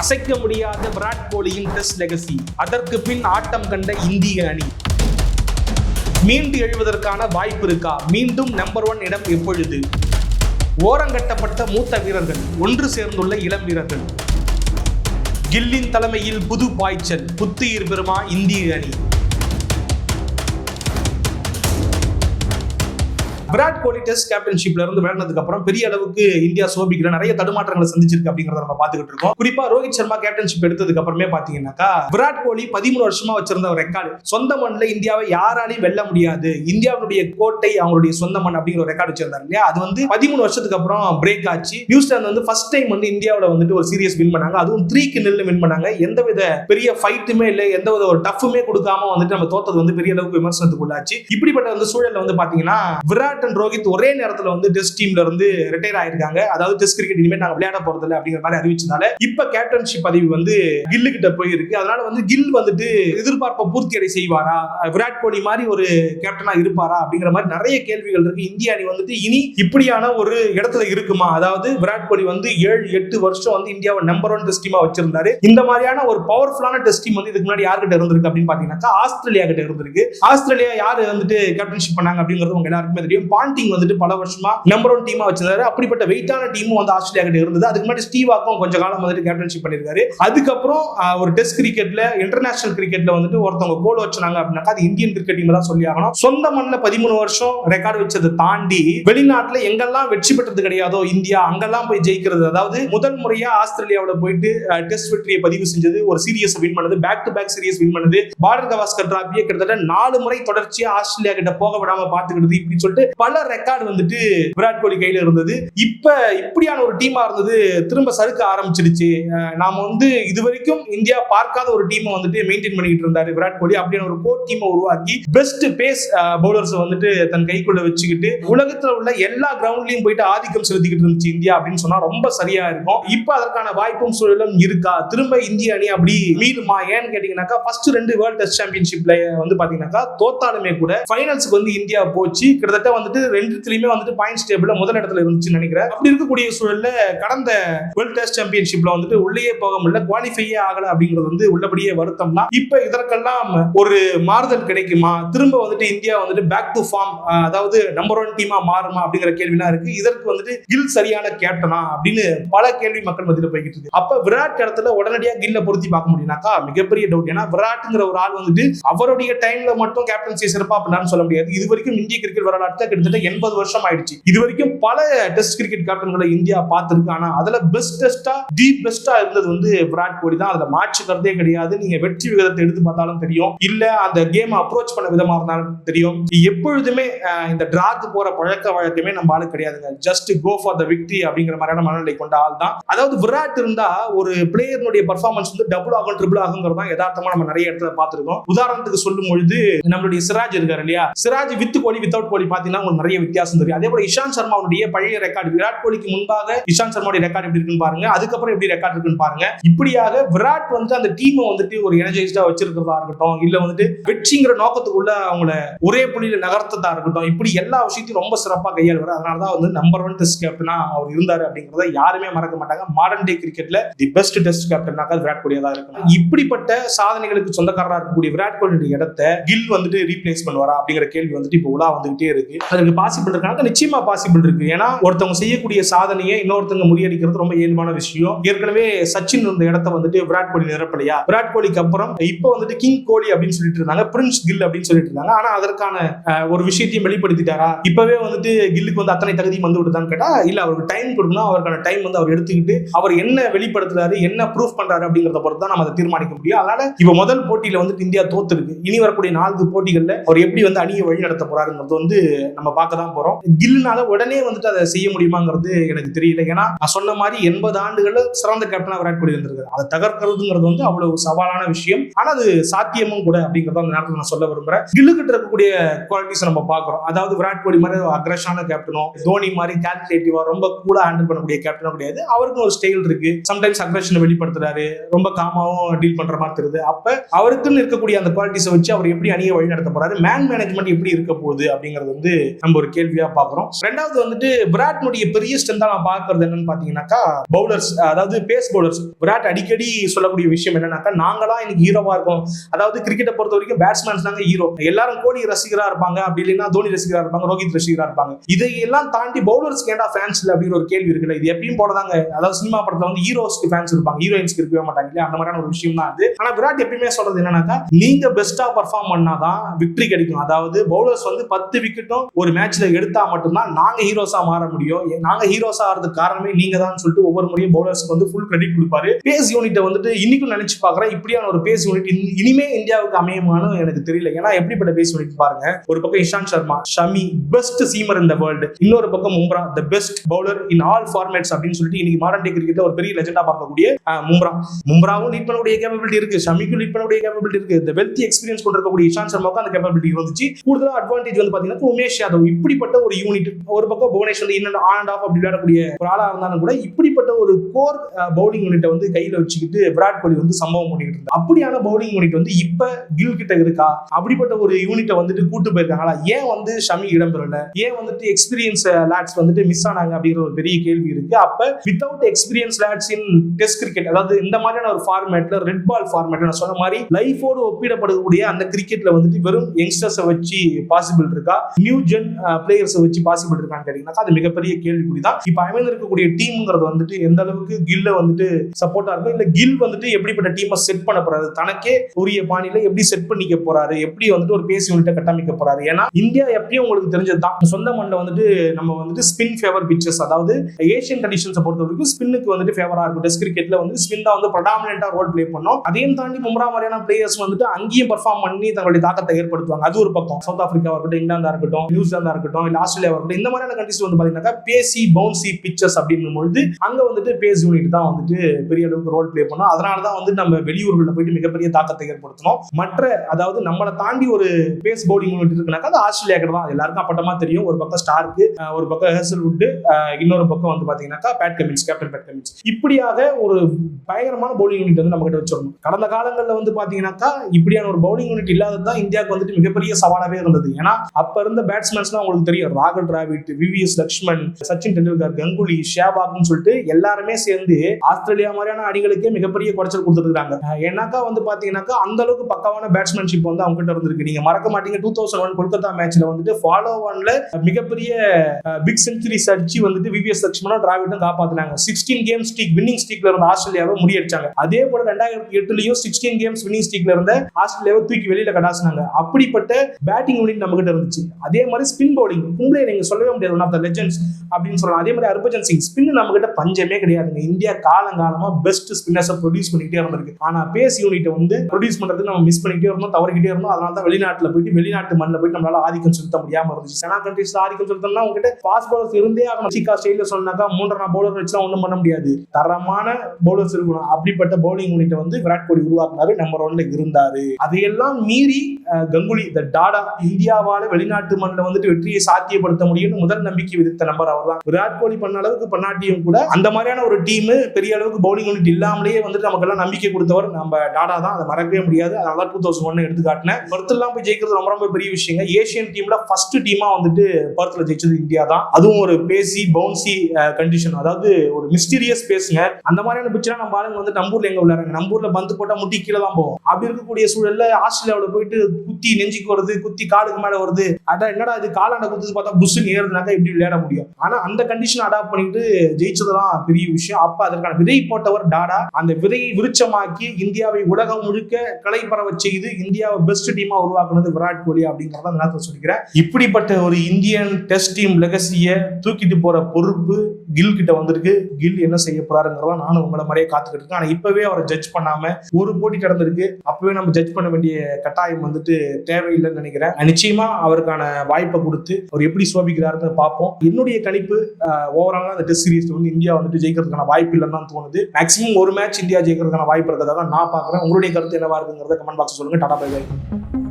அசைக்க முடியாத Virat கோலியின் test legacy. அதற்கு பின் ஆட்டம் கண்ட இந்திய அணி. மீண்டு எழுவதற்கான வாய்ப்பு இருக்கா? மீண்டும் நம்பர் ஒன் இடம் எப்பொழுது? ஓரங்கட்டப்பட்ட மூத்த வீரர்கள் ஒன்று சேர்ந்துள்ள இளம் வீரர்கள். கில்லின் தலைமையில் புது பாய்ச்சல் புத்துயிர் பெறுமா இந்திய அணி? விராட் கோலி டெஸ்ட் கேப்டன்ஷிப்ல இருந்து விளையாடுனதுக்கு அப்புறம் பெரிய அளவுக்கு இந்தியா சோபிக்கிற நிறைய தடுமாற்றங்களை சந்திச்சிருக்கு அப்படிங்கறத நம்ம பாத்துக்கிட்டு இருக்கோம். குறிப்பா ரோஹித் சர்மா கேப்டன்ஷிப் எடுத்ததுக்கு அப்புறமே பாத்தீங்கன்னாக்கா விராட் கோலி பதிமூணு வருஷமா வச்சிருந்த ஒரு ரெக்கார்டு சொந்த மண்ணில் இந்தியாவை யாராலையும் வெல்ல முடியாது. இந்தியாவுடைய கோட்டை அவங்களுடைய சொந்த மண் அப்படிங்கிற ஒரு ரெக்கார்டு வச்சிருந்தாரு இல்லையா? அது வந்து பதிமூணு வருஷத்துக்கு அப்புறம் பிரேக் ஆச்சு. நியூசிலாந்து வந்து ஃபர்ஸ்ட் டைம் வந்து இந்தியாவில் வந்துட்டு ஒரு சீரியஸ் வின் பண்ணாங்க. அதுவும் த்ரீக்கு நெல் வின் பண்ணாங்க. எந்தவித பெரிய ஃபைட்டுமே இல்லை எந்தவித ஒரு டஃப்புமே கொடுக்காம வந்துட்டு நம்ம தோத்தது வந்து பெரிய அளவுக்கு விமர்சனத்துக்குள்ளாச்சு. இப்படிப்பட்ட வந்து சூழல்ல வந்து பாத்தீங்கன்னா விராட் கேப்டன் ரோஹித் ஒரே நேரத்துல வந்து டெஸ்ட் டீம்ல இருந்து ரிட்டையர் ஆயிருக்காங்க. அதாவது டெஸ்ட் கிரிக்கெட் இனிமேல் நாங்க விளையாட போறது இல்லை அப்படிங்கிற மாதிரி அறிவிச்சதால இப்ப கேப்டன்ஷிப் பதவி வந்து கில்லு கிட்ட போயிருக்கு. அதனால வந்து கில் வந்துட்டு எதிர்பார்ப்பை பூர்த்தி அடை செய்வாரா? விராட் கோலி மாதிரி ஒரு கேப்டனா இருப்பாரா? அப்படிங்கிற மாதிரி நிறைய கேள்விகள் இருக்கு. இந்திய அணி வந்துட்டு இனி இப்படியான ஒரு இடத்துல இருக்குமா? அதாவது விராட் கோலி வந்து ஏழு எட்டு வருஷம் வந்து இந்தியாவை நம்பர் ஒன் டெஸ்ட் டீமா வச்சிருந்தாரு. இந்த மாதிரியான ஒரு பவர்ஃபுல்லான டெஸ்ட் டீம் வந்து இதுக்கு முன்னாடி யார்கிட்ட இருந்திருக்கு அப்படின்னு பாத்தீங்கன்னா ஆஸ்திரேலியா கிட்ட இருந்திருக்கு. ஆஸ்திரேலியா யார் வந்துட்டு கேப்டன்ஷிப் பண்ணாங்க அப்படிங்கிறது உங்க எல்லாருக்குமே தெரியும். பாண்டிங் வந்துட்டு பல வருஷமா நம்பர் ஒன் டீமா வச்சிருந்தாரு. அப்படிப்பட்ட வெயிட்டான டீமும் வந்து ஆஸ்திரேலியா கிட்ட இருந்தது. அதுக்கு முன்னாடி ஸ்டீவாக்கும் கொஞ்ச காலம் வந்துட்டு கேப்டன்ஷிப் பண்ணியிருக்காரு. அதுக்கப்புறம் ஒரு டெஸ்ட் கிரிக்கெட்ல இன்டர்நேஷனல் கிரிக்கெட்ல வந்துட்டு ஒருத்தவங்க கோல் வச்சாங்க அப்படின்னாக்கா அது இந்தியன் கிரிக்கெட் டீம் தான் சொல்லி ஆகணும். சொந்த மண்ணில் பதிமூணு வருஷம் ரெக்கார்டு வச்சதை தாண்டி வெளிநாட்டுல எங்கெல்லாம் வெற்றி பெற்றது கிடையாதோ இந்தியா அங்கெல்லாம் போய் ஜெயிக்கிறது அதாவது முதல் முறையா ஆஸ்திரேலியாவோட போயிட்டு டெஸ்ட் வெற்றியை பதிவு செஞ்சது ஒரு சீரியஸ் வின் பண்ணது back to back series win பண்ணது பார்டர் கவாஸ்கர் டிராபியை கிட்டத்தட்ட நாலு முறை தொடர்ச்சியா ஆஸ்திரேலியா கிட்ட போக விடாம பாத்துக்கிட்டது இப்படி சொல்லிட்டு பல ரெக்கார்டு வந்துட்டு விராட் கோலி கையில இருந்தது. இப்ப இப்படியான ஒரு டீமா இருந்தது திரும்ப சறுக்க ஆரம்பிச்சிடுச்சு. நாம வந்து இது வரைக்கும் இந்தியா பார்க்காத ஒரு டீமை வந்துட்டு மெயின்டைன் பண்ணிக்கிட்டு இருந்தாரு விராட் கோலி. அப்படியான ஒரு கோர் டீமை உருவாக்கி பெஸ்ட் பேஸ் பவுலர்ஸ் வந்துட்டு தன் கைக்குள்ள வச்சுக்கிட்டு உலகத்துல உள்ள எல்லா கிரவுண்ட்லயும் போயிட்டு ஆதிக்கம் செலுத்திக்கிட்டு இருந்துச்சு இந்தியா அப்படின்னு சொன்னா ரொம்ப சரியா இருக்கும். இப்ப அதற்கான வாய்ப்பும் சூழலும் இருக்கா? திரும்ப இந்திய அணி அப்படி மீறுமா? ஏன்னு கேட்டீங்கன்னாக்கா ஃபர்ஸ்ட் ரெண்டு வேர்ல்ட் டெஸ்ட் சாம்பியன்ஷிப்ல வந்து பாத்தீங்கன்னாக்கா தோத்தாலுமே கூட ஃபைனல்ஸ்க்கு வந்து இந்தியா போச்சு. கிட்டத்தட்ட வந்துட்டு ரெண்டுத்துலயுமே வந்துட்டு பாயிண்ட்ஸ் டேபிள்ல முதல் இடத்துல இருந்துச்சுன்னு நினைக்கிறேன். அப்படி இருக்கக்கூடிய சூழல்ல கடந்த வேர்ல்ட் டெஸ்ட் சாம்பியன்ஷிப்ல வந்துட்டு உள்ளேயே போக முடியல குவாலிஃபையே ஆகல அப்படிங்கிறது வந்து உள்ளபடியே வருத்தம் தான் இப்ப இதற்கெல்லாம் ஒரு மாறுதல் கிடைக்குமா? திரும்ப வந்துட்டு இந்தியா வந்துட்டு பேக் டு ஃபார்ம் அதாவது நம்பர் ஒன் டீமா மாறுமா அப்படிங்கிற கேள்விலாம் இருக்கு. இதற்கு வந்துட்டு கில் சரியான கேப்டனா அப்படின்னு பல கேள்வி மக்கள் மத்தியில் போய்கிட்டு இருக்கு. அப்ப விராட் இடத்துல உடனடியா கில்ல பொருத்தி பார்க்க முடியும்னாக்கா மிகப்பெரிய டவுட் ஏன்னா விராட்ங்கிற ஒரு ஆள் வந்துட்டு அவருடைய டைம்ல மட்டும் கேப்டன்சி சிறப்பா பண்ணான்னு சொல்ல முடியாது. இது வரைக்கும் இந்திய கிரிக்கெட் வரலாற்றுல கிட்டத்தட்ட எண்பது வருஷம் ஆயிடுச்சு. இது வரைக்கும் பல டெஸ்ட் கிரிக்கெட் கேப்டன்களை இந்தியா பார்த்திருக்கு. ஆனா அதுல பெஸ்டஸ்டா தி பெஸ்டா இருந்தது வந்து விராட் கோலி தான். அதுல மாற்றுக்கிறதே கிடையாது. நீங்க வெற்றி விகிதத்தை எடுத்து பார்த்தாலும் தெரியும். இல்ல அந்த கேம் அப்ரோச் பண்ண விதமா இருந்தாலும் தெரியும். எப்பொழுதுமே இந்த டிராக்கு போற பழக்க வழக்கமே நம்ம ஆளு கிடையாதுங்க. Just go for the victory அப்படிங்கிற மாதிரியான மனநிலை கொண்ட ஆள் தான். அதாவது விராட் இருந்தா ஒரு பிளேயர்னுடைய பர்ஃபார்மன்ஸ் வந்து டபுள் ஆகும் ட்ரிபிள் ஆகுங்கிறது தான் யதார்த்தமா நம்ம நிறைய இடத்துல பார்த்துருக்கோம். உதாரணத்துக்கு சொல்லும் பொழுது நம்மளுடைய சிராஜ் இருக்காரு இல்லையா? சிராஜ் வித் கோலி வித்தவுட் கோலி பாத்தீங்கன்னா உங்களுக்கு நிறைய வித்தியாசம் தெரியும். அதே போல இஷாந்த் சர்மாவுடைய பழைய ரெக்கார்டு விராட் கோலிக்கு முன்பாக இஷாந்த் சர்மாவுடைய ரெக்கார்டு எப்படி இருக்குன்னு பாருங்க. அதுக்கப்புறம் எப்படி ரெக்கார்டு இருக்குன்னு பாருங்க. இப்படியாக விராட் வந்து அந்த டீமை வந்துட்டு ஒரு எனர்ஜைஸ்டா வச்சிருக்கிறதா இருக்கட்டும் இல்ல வந்துட்டு வெற்றிங்கிற நோக்கத்துக்குள்ள அவங்கள ஒரே புள்ளியில நகர்த்ததா இருக்கட்டும் இப்படி எல்லா விஷயத்தையும் ரொம்ப சிறப்பாக கையாளுவார். அதனாலதான் வந்து நம்பர் ஒன் டெஸ்ட் கேப்டனா அவர் இருந்தாரு அப்படிங்கறத யாருமே மறக்க மாட்டாங்க. மாடர்ன் டே கிரிக்கெட்ல தி பெஸ்ட் டெஸ்ட் கேப்டனாக விராட் கோலியா தான் இருக்கும் இப்படிப்பட்ட சாதனைகளுக்கு சொந்தக்காரராக இருக்கக்கூடிய விராட் கோலியுடைய இடத்தை கில் வந்துட்டு ரீப்ளேஸ் பண்ணுவாரா அப்படிங்கிற கேள்வி வந்துட்டு இப்போ உலா வந்துகிட்டே இருக்கு. அதுக்கு பாசிபிள் இருக்காங்க. நிச்சயமா பாசிபிள் இருக்கு. ஏன்னா ஒருத்தவங்க செய்யக்கூடிய சாதனையை இன்னொருத்தவங்க முறியடிக்கிறது ரொம்ப இயல்பான விஷயம். ஏற்கனவே சச்சின் இந்த இடத்த வந்துட்டு விராட் கோலி நிரப்பலையா? விராட் கோலிக்கு அப்புறம் இப்போ வந்துட்டு கிங் கோலி அப்படின்னு சொல்லிட்டு இருந்தாங்க. பிரின்ஸ் கில் அப்படின்னு சொல்லிட்டு இருந்தாங்க. ஆனா அதற்கான ஒரு விஷயத்தையும் வெளிப்படுத்திட்டாரா? இப்பவே வந்துட்டு கில்லுக்கு வந்து அத்தனை தகுதியும் வந்து விடுதான்னு கேட்டா இல்ல அவருக்கு டைம் கொடுக்கணும். அவருக்கான டைம் வந்து அவர் எடுத்துக்கிட்டு அவர் என்ன வெளிப்படுத்துறாரு என்ன ப்ரூஃப் பண்றாரு அப்படிங்கறத பொறுத்து தான் நம்ம அதை தீர்மானிக்க முடியும். அதனால இப்ப முதல் போட்டியில வந்துட்டு இந்தியா தோத்துருக்கு. இனி வரக்கூடிய நான்கு போட்டிகள்ல அவர் எப்படி வந்து அணியை வழி நடத்த போறாருங்கிறது வந்து நம்ம பார்க்க தான் போறோம். கில்லுனால உடனே வந்துட்டு அதை செய்ய முடியுமாங்கிறது எனக்கு தெரியல. ஏன்னா நான் சொன்ன மாதிரி எண்பது ஆண்டுகள் சிறந்த கேப்டனா விராட் கோலி இருந்திருக்காரு. அதை தகர்க்கிறதுங்கிறது வந்து அவ்வளவு சவாலான விஷயம். ஆனா அது சாத்தியமும் கூட அப்படிங்கறத அந்த நேரத்தில் நான் சொல்ல விரும்புறேன். கில்லுக்கிட்ட இருக்கக்கூடிய குவாலிட்டிஸ் நம்ம பார்க்குறோம். அதாவது விராட் கோலி மாதிரி அக்ரஷான கேப்டனும் தோனி மாதிரி கேல்குலேட்டிவா ரொம்ப கூலா ஹேண்டில் பண்ணக்கூடிய கேப்டனும் கிடையாது. அவருக்கும் ஒரு ஸ்டைல் இருக்கு. சம்டைம்ஸ் அக்ரஷனை வெளிப்படுத்துறாரு. ரொம்ப காமாவும் டீல் பண்ற மாதிரி தெரியுது. அப்ப அவருக்குன்னு இருக்கக்கூடிய அந்த குவாலிட்டிஸை வச்சு அவர் எப்படி அணியை வழி நடத்த போறாரு? மேன் மேனேஜ்மெண்ட் எப்படி இருக்க போகுது? அப்படிங்கிறது வந்து நம்ம ஒரு கேள்வியா பாக்குறோம் ரெண்டாவது வந்துட்டு விராட்னுடைய பெரிய ஸ்ட்ரென்தா நான் பாக்குறது என்னன்னு பாத்தீங்கன்னாக்கா பவுலர்ஸ் அதாவது பேஸ் பவுலர்ஸ் விராட் அடிக்கடி சொல்லக்கூடிய விஷயம் என்னன்னாக்கா நாங்களா இன்னைக்கு ஹீரோவா இருக்கோம். அதாவது கிரிக்கெட்டை பொறுத்த வரைக்கும் பேட்ஸ்மேன்ஸ் தாங்க ஹீரோ எல்லாரும் கோலி ரசிகரா இருப்பாங்க. அப்படி இல்லைன்னா தோனி ரசிகரா இருப்பாங்க ரோஹித் ரசிகரா இருப்பாங்க. இதையெல்லாம் தாண்டி பவுலர்ஸ்க்கு ஏன்டா ஃபேன்ஸ் இல்லை அப்படின்னு ஒரு கேள்வி இருக்குல்ல. இது எப்பயும் போலதாங்க. அதாவது சினிமா படத்துல வந்து ஹீரோஸ்க்கு ஃபேன்ஸ் இருப்பாங்க. ஹீரோயின்ஸ்க்கு இருக்கவே மாட்டாங்க இல்லையா? அந்த மாதிரியான ஒரு விஷயம் தான் அது. ஆனா விராட் எப்பயுமே சொல்றது என்னன்னாக்கா நீங்க பெஸ்டா பர்ஃபார்ம் பண்ணாதான் விக்டரி கிடைக்கும். அதாவது பவுலர்ஸ் வந்து பத்து விக்கெட்டும் ஒரு மேட்ச்ல எடுத்தா மட்டும்தான் நாங்க ஹீரோஸா மாற முடியும். நாங்கள் நாங்க ஹீரோஸா ஆகிறதுக்கு காரணமே நீங்க தான் சொல்லிட்டு ஒவ்வொரு முறையும் பவுலர்ஸ்க்கு வந்து ஃபுல் கிரெடிட் கொடுப்பாரு. பேஸ் யூனிட்டை வந்துட்டு இன்னைக்கும் நினைச்சு பாக்குறேன் இப்படியான ஒரு பேஸ் யூனிட் இனிமே இந்தியாவுக்கு அமையுமான்னு எனக்கு தெரியல. ஏன்னா எப்படிப்பட்ட பேஸ் யூனிட் பாருங்க. ஒரு பக்கம் இஷாந்த் சர்மா ஷமி பெஸ்ட் சீமர் இந்த வேர்ல்டு இன்னொரு பக்கம் Bumrah the best bowler in all formats அப்படின்னு சொல்லிட்டு இன்னைக்கு மாடர்ன் டே கிரிக்கெட்ல ஒரு பெரிய லெஜெண்டா பார்க்கக்கூடிய மும்ரா. மும்ராவும் லீட் பண்ணக்கூடிய கேப்பபிலிட்டி இருக்கு. ஷமிக்கும் லீட் பண்ணக்கூடிய கேப்பபிலிட்டி இருக்கு. இந்த வெல்த் எக்ஸ்பீரியன்ஸ் கொண்டிருக்கக்கூடிய இஷாந்த் சர்மாவுக்கு அந்த கேப்பபிலிட்டி இருந்துச்சு. கூடுதலா அட்வான்டேஜ் வந்து பாத்தீங்கன்னா உமேஷ் யாதவ் இப்படிப்பட்ட ஒரு யூனிட் ஒரு பக்கம் புவனேஸ்வர் இன்னும் இன் ஆன் அண்ட் ஆஃப் அப்படி விளையாடக்கூடிய ஒரு ஆளா இருந்தாலும் கூட இப்படிப்பட்ட ஒரு கோர் பவுலிங் யூனிட்டை வந்து கையில வச்சுக்கிட்டு விராட் கோலி வந்து சம்பவம் பண்ணிட்டு இருந்தார். அப்படியான பவுலிங் யூனிட் வந்து இப்ப கில் கிட்ட இருக்கா? அப்படிப்பட்ட ஒரு யூனிட்டை வந்துட்டு கூட்டு போயிருக்காங்களா? ஏன் வந்து ஷமி இடம்பெறல? ஏன் வந்துட்டு எக்ஸ்பீரியன்ஸ் லேட்ஸ் வந்துட்டு மிஸ் ஆனாங்க அப்படிங்கிற ஒரு பெரிய கேள்வி இருக்கு. அப்ப without experience lads in test cricket அதாவது இந்த மாதிரியான ஒரு ஃபார்மேட்ல ரெட் பால் ஃபார்மேட் நான் சொன்ன மாதிரி லைஃபோடு ஒப்பிடப்படக்கூடிய அந்த கிரிக்கெட்ல வந்துட்டு வெறும் யங்ஸ்டர்ஸை வச்சு பாசிபிள் இருக்கா? நியூ ஜென் பிளேயர்ஸை uh, வச்சு பாசிபிள் இருக்கான்னு கேட்டீங்கன்னா அது மிகப்பெரிய கேள்விக்குறி தான் இப்ப அமைந்திருக்கக்கூடிய டீம்ங்கிறது வந்துட்டு எந்த அளவுக்கு கில்ல வந்துட்டு சப்போர்ட்டா இருக்கும் இல்ல கில் வந்துட்டு எப்படிப்பட்ட டீமை செட் பண்ண போறாரு தனக்கே உரிய பாணியில எப்படி செட் பண்ணிக்க போறாரு எப்படி வந்துட்டு ஒரு பேசி யூனிட்டை கட்டமைக்க போறாரு. ஏன்னா இந்தியா எப்படியும் உங்களுக்கு தெரிஞ்சது தான் சொந்த மண்ணில் வந்துட்டு நம்ம வந்துட்டு ஸ்பின் ஃபேவர் பிச்சர்ஸ் அதாவது ஏஷியன் கண்டிஷன்ஸை பொறுத்த வரைக்கும் ஸ்பின்னுக்கு வந்துட்டு ஃபேவரா இருக்கும். டெஸ்ட் கிரிக்கெட்ல வந்து ஸ்பின் தான் வந்து ப்ரடாமினா ரோல் ப்ளே பண்ணோம். அதையும் தாண்டி மும்ரா மாதிரியான பிளேயர்ஸ் வந்துட்டு அங்கேயும் பெர்ஃபார்ம் பண்ணி தங்களுடைய தாக்கத்தை ஏற்படுத்துவாங்க. அது ஒரு பக்கம். சவுத் ஆப்பிரிக்காவா இருக்கட்டும் இங்கிலாந்தா இருக்கட்டும் நியூசிலாந்தா இருக்கட்டும் இல்ல ஆஸ்திரேலியா இருக்கட்டும் இந்த மாதிரியான கண்ட்ரிஸ் வந்து பாத்தீங்கன்னா பேசி பவுன்சி பிக்சர்ஸ் அப்படின்னும் பொழுது அங்க வந்துட்டு பேஸ் யூனிட் தான் வந்துட்டு பெரிய அளவுக்கு ரோல் ப்ளே பண்ணும். அதனால தான் வந்து நம்ம வெளியூர்களில் போயிட்டு மிகப்பெரிய தாக்கத்தை ஏற்படுத்தணும். மற்ற அதாவது நம்மளை தாண்டி ஒரு பேஸ் பவுலிங் யூனிட் இருக்குனாக்கா அது ஆஸ்திரேலியா கிட்ட தான். எல்லாருக்கும் அப்பட்டமா தெரியும். ஒரு பக்கம் ஸ்டார்க்கு ஒரு பக்கம் ஹேசல்வுட் இன்னொரு பக்கம் வந்து பாத்தீங்கன்னாக்கா Pat Cummins captain Pat Cummins இப்படியாக ஒரு பயங்கரமான பவுலிங் யூனிட் வந்து நம்ம கிட்ட வச்சிடணும் கடந்த காலங்களில் வந்து பாத்தீங்கன்னாக்கா இப்படியான ஒரு பவுலிங் யூனிட் இல்லாதது தான் இந்தியாவுக்கு வந்துட்டு மிகப்பெரிய சவாலாவே இருந்தது. ஏன்னா அப்ப இருந்த பேட்ஸ் பேட்ஸ்மேன்ஸ்லாம் உங்களுக்கு தெரியும். ராகுல் டிராவிட் விவிஎஸ் லக்ஷ்மண் சச்சின் டெண்டுல்கர் கங்குலி ஷேபாக்னு சொல்லிட்டு எல்லாருமே சேர்ந்து ஆஸ்திரேலியா மாதிரியான அணிகளுக்கே மிகப்பெரிய குறைச்சல் கொடுத்துருக்காங்க ஏன்னாக்கா வந்து பாத்தீங்கன்னாக்கா அந்த அளவுக்கு பக்கமான பேட்ஸ்மேன்ஷிப் வந்து அவங்க கிட்ட இருந்திருக்கு. நீங்க மறக்க மாட்டீங்க. டூ தௌசண்ட் ஒன் கொல்கத்தா மேட்ச்ல வந்துட்டு ஃபாலோ ஒன்ல மிகப்பெரிய பிக் செஞ்சுரிஸ் அடிச்சு வந்துட்டு விவிஎஸ் லட்சுமணும் டிராவிடும் காப்பாத்தினாங்க. சிக்ஸ்டீன் கேம் ஸ்டீக் வின்னிங் ஸ்டீக்ல இருந்த ஆஸ்திரேலியாவை முடியடிச்சாங்க அதே போல ரெண்டாயிரத்தி எட்டுலயும் சிக்ஸ்டீன் கேம்ஸ் வின்னிங் ஸ்டீக்ல இருந்த ஆஸ்திரேலியாவை தூக்கி வெளியில கடாசினாங்க. அப்படிப்பட்ட பேட்டிங் யூனிட் நம்ம கிட்ட இருந்துச்சு. அதே மாதிரி ஸ்பின் பவுலிங் கும்ப்ளே நீங்க சொல்லவே முடியாது ஒன் ஆஃப் த லெஜெண்ட்ஸ் அப்படின்னு சொல்லலாம். அதே மாதிரி ஹர்பஜன் சிங் ஸ்பின் நம்ம கிட்ட பஞ்சமே கிடையாதுங்க. இந்தியா காலங்காலமா பெஸ்ட் ஸ்பின்னர்ஸை ப்ரொடியூஸ் பண்ணிட்டே இருந்திருக்கு ஆனா பேஸ் யூனிட்டை வந்து ப்ரொடியூஸ் பண்றதுக்கு நம்ம மிஸ் பண்ணிட்டே இருந்தோம் தவறிக்கிட்டே இருந்தோம். அதனால தான் வெளிநாட்டில் போயிட்டு வெளிநாட்டு மண்ணில் போயிட்டு நம்மளால ஆதிக்கம் செலுத்த முடியாம இருந்துச்சு. செனா கண்ட்ரீஸ்ல ஆதிக்கம் செலுத்தணும்னா உங்ககிட்ட ஃபாஸ்ட் பவுலர்ஸ் இருந்தே ஆகணும். சீக்கா ஸ்டைலில் சொன்னாக்கா மூன்றரை பவுலர் வச்சுலாம் ஒன்றும் பண்ண முடியாது. தரமான பவுலர்ஸ் இருக்கணும். அப்படிப்பட்ட பவுலிங் யூனிட்டை வந்து விராட் கோலி உருவாக்குனாரு நம்பர் ஒன்ல இருந்தாரு. அதையெல்லாம் மீறி கங்குலி த டாடா இந்தியாவால வெளிநாட்டு மண்ணில் வந்துட்டு வெற்றியை சாத்தியப்படுத்த முடியும்னு முதல் நம்பிக்கை விதித்த நம்பர் அவர் தான் விராட் கோலி பண்ண அளவுக்கு பண்ணாட்டியும் கூட அந்த மாதிரியான ஒரு டீம் பெரிய அளவுக்கு பவுலிங் யூனிட் இல்லாமலேயே வந்துட்டு நமக்கெல்லாம் நம்பிக்கை கொடுத்தவர் நம்ம டாடா தான். அதை மறக்கவே முடியாது. அதனால டூ தௌசண்ட் ஒன் எடுத்து காட்டினேன். பர்த்லாம் போய் ஜெயிக்கிறது ரொம்ப ரொம்ப பெரிய விஷயங்க. ஏஷியன் டீம்ல ஃபர்ஸ்ட் டீமா வந்துட்டு பர்த்ல ஜெயிச்சது இந்தியா தான். அதுவும் ஒரு பேசி பவுன்சி கண்டிஷன் அதாவது ஒரு மிஸ்டீரியஸ் பேசுங்க அந்த மாதிரியான பிச்சரா நம்ம ஆளுங்க வந்து நம்பூர்ல எங்க விளையாடுறாங்க? நம்பூர்ல பந்து போட்டா முட்டி கீழே தான் போகும். அப்படி இருக்கக்கூடிய சூழல்ல ஆஸ்திரேலியாவுல போயிட்டு குத்தி நெஞ்சுக்கு வருது குத்தி காலுக்கு மேல வருது அதான் என்னடா அது காலாண்ட குத்துது பார்த்தா புஷ்னு ஏறுதுனாக்கா எப்படி விளையாட முடியும்? ஆனா அந்த கண்டிஷன் அடாப்ட் பண்ணிட்டு ஜெயிச்சதுதான் பெரிய விஷயம். அப்ப அதற்கான விதை போட்டவர் டாடா. அந்த விதையை விருச்சமாக்கி இந்தியாவை உலகம் முழுக்க கலை பரவ செய்து இந்தியாவை பெஸ்ட் டீமா உருவாக்குனது விராட் கோலி அப்படிங்கறத அந்த நேரத்தில் சொல்லிக்கிறேன். இப்படிப்பட்ட ஒரு இந்தியன் டெஸ்ட் டீம் லெகசிய தூக்கிட்டு போற பொறுப்பு கில் கிட்ட வந்திருக்கு. கில் என்ன செய்ய போறாருங்கிறதா நானும் உங்களை மாதிரியே காத்துக்கிட்டு இருக்கேன். ஆனா இப்பவே அவரை ஜட்ஜ் பண்ணாம ஒரு போட்டி நடந்திருக்கு அப்பவே நம்ம ஜட்ஜ் பண்ண வேண்டிய கட்டாயம் வந்துட்டு தேவையில்லைன்னு நினைக்கிறேன். நிச்சயமா அவருக்கான வாய்ப்பு கொடுத்து அவர் எப்படி சோபிக்கிறாருன்னு பார்ப்போம். என்னுடைய கணிப்பு ஓவராலாக அந்த டெஸ்ட் சீரீஸ் வந்து இந்தியா வந்துட்டு ஜெயிக்கிறதுக்கான வாய்ப்பு இல்லைன்னு தான் தோணுது. மேக்ஸிமம் ஒரு மேட்ச் இந்தியா ஜெயிக்கிறதுக்கான வாய்ப்பு இருக்கிறதா நான் பார்க்குறேன். உங்களுடைய கருத்து என்னவா இருக்குங்கிறத கமெண்ட் பாக்ஸ் சொல்லுங்க. Tata bye by